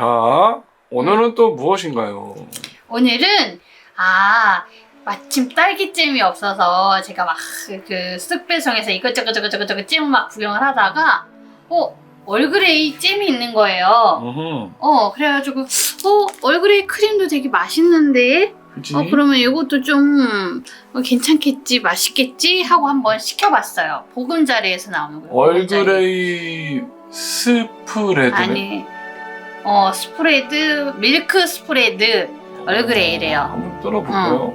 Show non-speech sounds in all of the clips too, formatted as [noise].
자, 오늘은 또 무엇인가요? 오늘은 아 마침 딸기잼이 없어서 제가 막그 쓱배송에서 이것저것 저것 저것 저것 잼막 구경을 하다가 어 얼그레이 잼이 있는 거예요. 음흠. 어 그래가지고 어 얼그레이 크림도 되게 맛있는데 그치? 어 그러면 이것도 좀 어, 괜찮겠지 맛있겠지 하고 한번 시켜봤어요. 보금자리에서 나오는 거예요. 보금자리. 얼그레이 스프레드네? 아니 어 스프레드 밀크 스프레드 얼그레이래요. 한번 뚫어볼까요?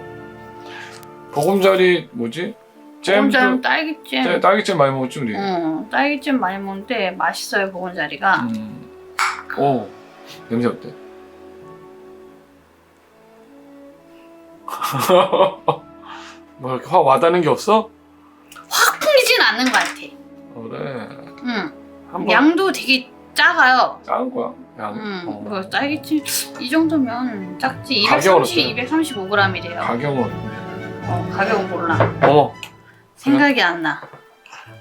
보금자리 뭐지? 보금자리 딸기잼. 잼, 딸기잼 많이 먹었지 우리? 어, 딸기잼 많이 먹는데 맛있어요 보금자리가. 음. 오 냄새 어때? [laughs] 뭐 이렇게 확 와닿는 게 없어? 확 풀리진 않는 것 같아. 그래 응. 한번 양도 되게 작아요. 작은 거야 양 응. 어. 그 딸기잼 이 정도면 작지. 가격은 230, 235g이래요. 가격은 어, 가격은 몰라. 어머 생각이 안 나.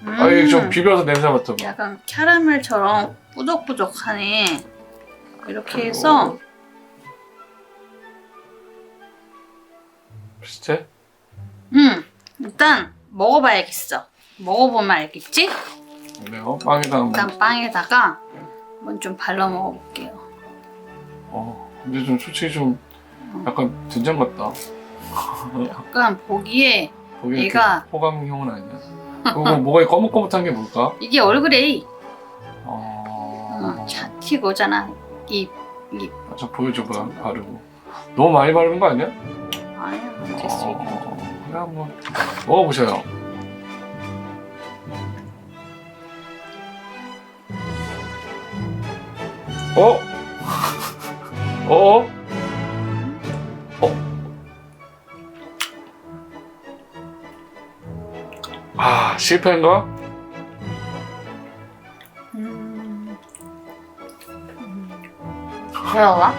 음, 아니 좀 비벼서 냄새 맡아봐 약간 캐러멜처럼 뿌덕뿌덕하네. 이렇게 해서 비슷해? 음 일단 먹어봐야겠어. 먹어보면 알겠지? 그래요? 빵에다 일단 빵에다가 한번 좀 발라 먹어볼게요. 어 근데 좀 솔직히 좀 약간 된장 같다 약간 보기에 이렇게 얘가- 호감형은 아니야 그거 뭐가 거뭇거뭇한 게 뭘까? 이게 얼그레이 어... 어, 자 튀고잖아. 이 아, 저 보여줘봐 바르고 너무 많이 바르는 거 아니야? 아니야 됐어 이거. 어, 그래 한번 먹어보세요 어? 어? 어? 아 실패인가? 음. 매워와?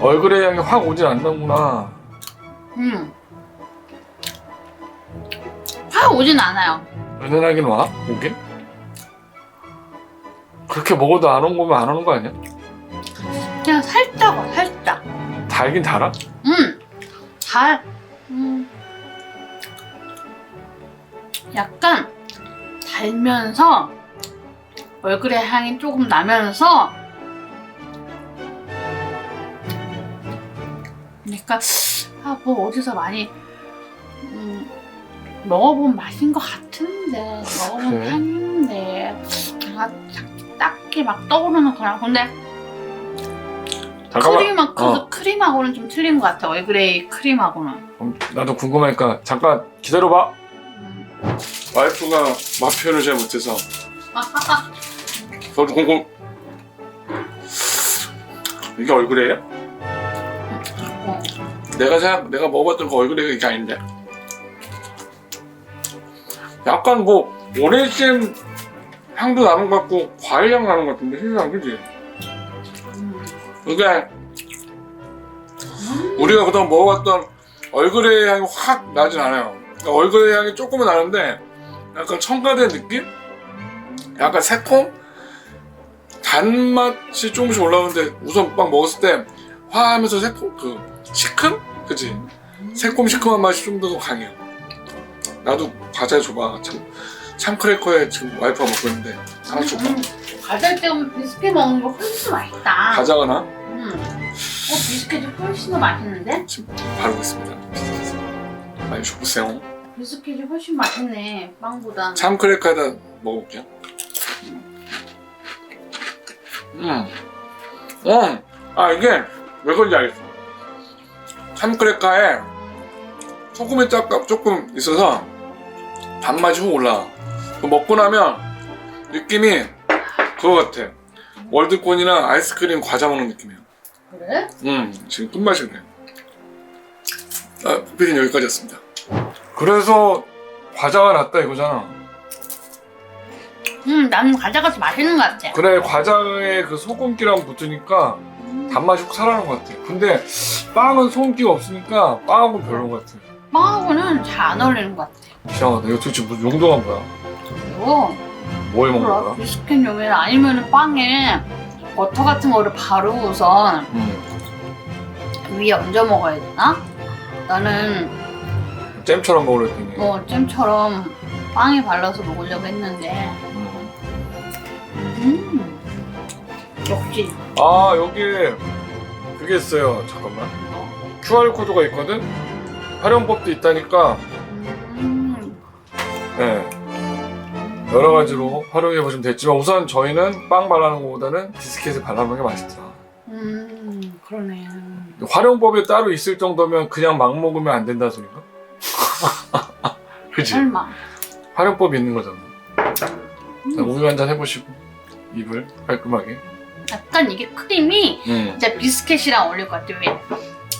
얼굴에 향이 확 오진 않는구나 음. 확 오진 않아요. 은은하긴 와? 오긴? 그렇게 먹어도 안 온 거면 안 오는 거 아니야? 그냥 살짝 와, 살짝. 달긴 달아? 음, 달, 음, 약간 달면서 얼굴에 향이 조금 나면서 그러니까 아 뭐 어디서 많이 음, 먹어본 맛인 것 같은데 먹어본 그래? 향인데 아, 딱히 막 떠오르는 그냥 근데 크림하, 그 어. 크림하고는 좀 틀린 것 같아. 얼그레이 크림하고는. 음, 나도 궁금하니까 잠깐 기다려봐. 음. 와이프가 맛 표현을 잘 못해서 저도 궁금. 이게 얼굴이에요? 어. 내가 생각, 내가 먹어봤던 그 얼굴이 이게 아닌데. 약간 뭐 오렌지잼 향도 나는 것 같고 과일 향 나는 것 같은데 신상 그지? 음. 이게 우리가 그동안 먹어봤던 얼그레이 향이 확 나진 않아요. 그러니까 얼그레이 향이 조금은 나는데 약간 첨가된 느낌? 약간 새콤? 단맛이 조금씩 올라오는데 우선 막 먹었을 때 화하면서 새콤? 그 시큼? 그치? 새콤 시큼한 맛이 좀 더 강해요. 나도 과자 줘봐. 참, 참크래커에 지금 와이프가 먹고 있는데 줘봐. 음. 과자 때문에 비스켓 먹는 거 훨씬 더 맛있다. 과자가 나? 음. 어, 비스켓이 훨씬 더 맛있는데? 지금 바르고 있습니다. 많이 줘보세요. 비스켓이 훨씬 맛있네. 빵보다. 참크래커에다 먹어볼게요. 음. 음. 아, 이게 왜 그런지 알겠어. 참크래커에 소금이 짝값 조금 있어서 단맛이 훅 올라와. 그 먹고 나면 느낌이 그거 같아. 월드콘이나 아이스크림 과자 먹는 느낌이야. 그래? 음, 지금 끝맛이네. 아, PD는 여기까지였습니다. 그래서 과자가 낫다 이거잖아. 음, 나는 과자가 더 맛있는 것 같아. 그래 과자에 그 소금기랑 붙으니까 음. 단맛이 확 살아나는 것 같아. 근데 빵은 소금기가 없으니까 빵하고 별론 것 같아. 빵하고는 잘 안 어울리는 것 같아. 이상하다. 이거 도대체 무슨 용도가 뭐야? 뭐에 먹는 거야? 비스켓 용이나 아니면 빵에 버터 같은 거를 바르고선 음. 위에 얹어 먹어야 되나? 나는 잼처럼 먹으랬더니. 뭐 잼처럼 빵에 발라서 먹으려고 했는데 음. 음 역시 아 여기 그게 있어요. 잠깐만. QR 코드가 있거든. 활용법도 있다니까. 음, 네. 여러 가지로 활용해 보시면 됐지만 우선 저희는 빵 발라는 것보다는 비스켓에 발라놓는 게 맛있더라. 음 그러네 활용법이 따로 있을 정도면 그냥 막 먹으면 안 된다 소리인가? [laughs] 그치? 설마 활용법이 있는 거잖아. 자, 음, 우유 한 잔 해보시고 입을 깔끔하게. 약간 이게 크림이 음. 진짜 비스켓이랑 어울릴 것 같아요 왜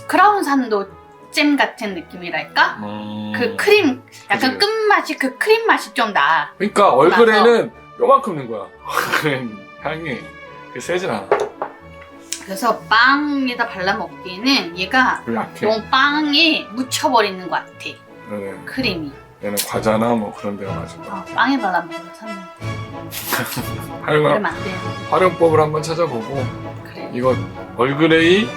크라운 산도 잼 같은 느낌이랄까? 음. 그 크림 약간 그치. 끝맛이 그 크림 맛이 좀 나. 그러니까 얼그레이는 요만큼 넣은 거야. [laughs] 향이 그게 세진 않아. 그래서 빵에다 발라 먹기에는 얘가 약해. 너무 빵에 묻혀버리는 것 같아. 얘는, 크림이. 얘는 과자나 뭐 그런 데가 맞아. 아, 빵에 발라 먹으면 참 활용, 그러면 안 돼. 활용법을 한번 찾아보고 그래. 이거 얼그레이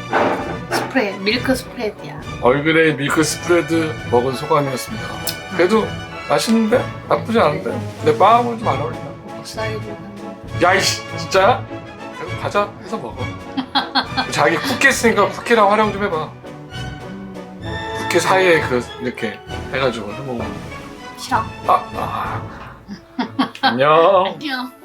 스프레드, 밀크 스프레드야. 얼그레이 밀크 스프레드 먹은 소감이었습니다. 그래도 맛있는데 나쁘지 않은데 내 빵하고는 좀안 어울린다. 쌀도 야이씨 진짜야? 그래도 과자 해서 먹어. [laughs] 자기 쿠키 했으니까 쿠키랑 활용 좀 해봐. 쿠키 사이에 그 이렇게 해가지고 해먹어. 싫어. 아, 아. 안녕. 안녕.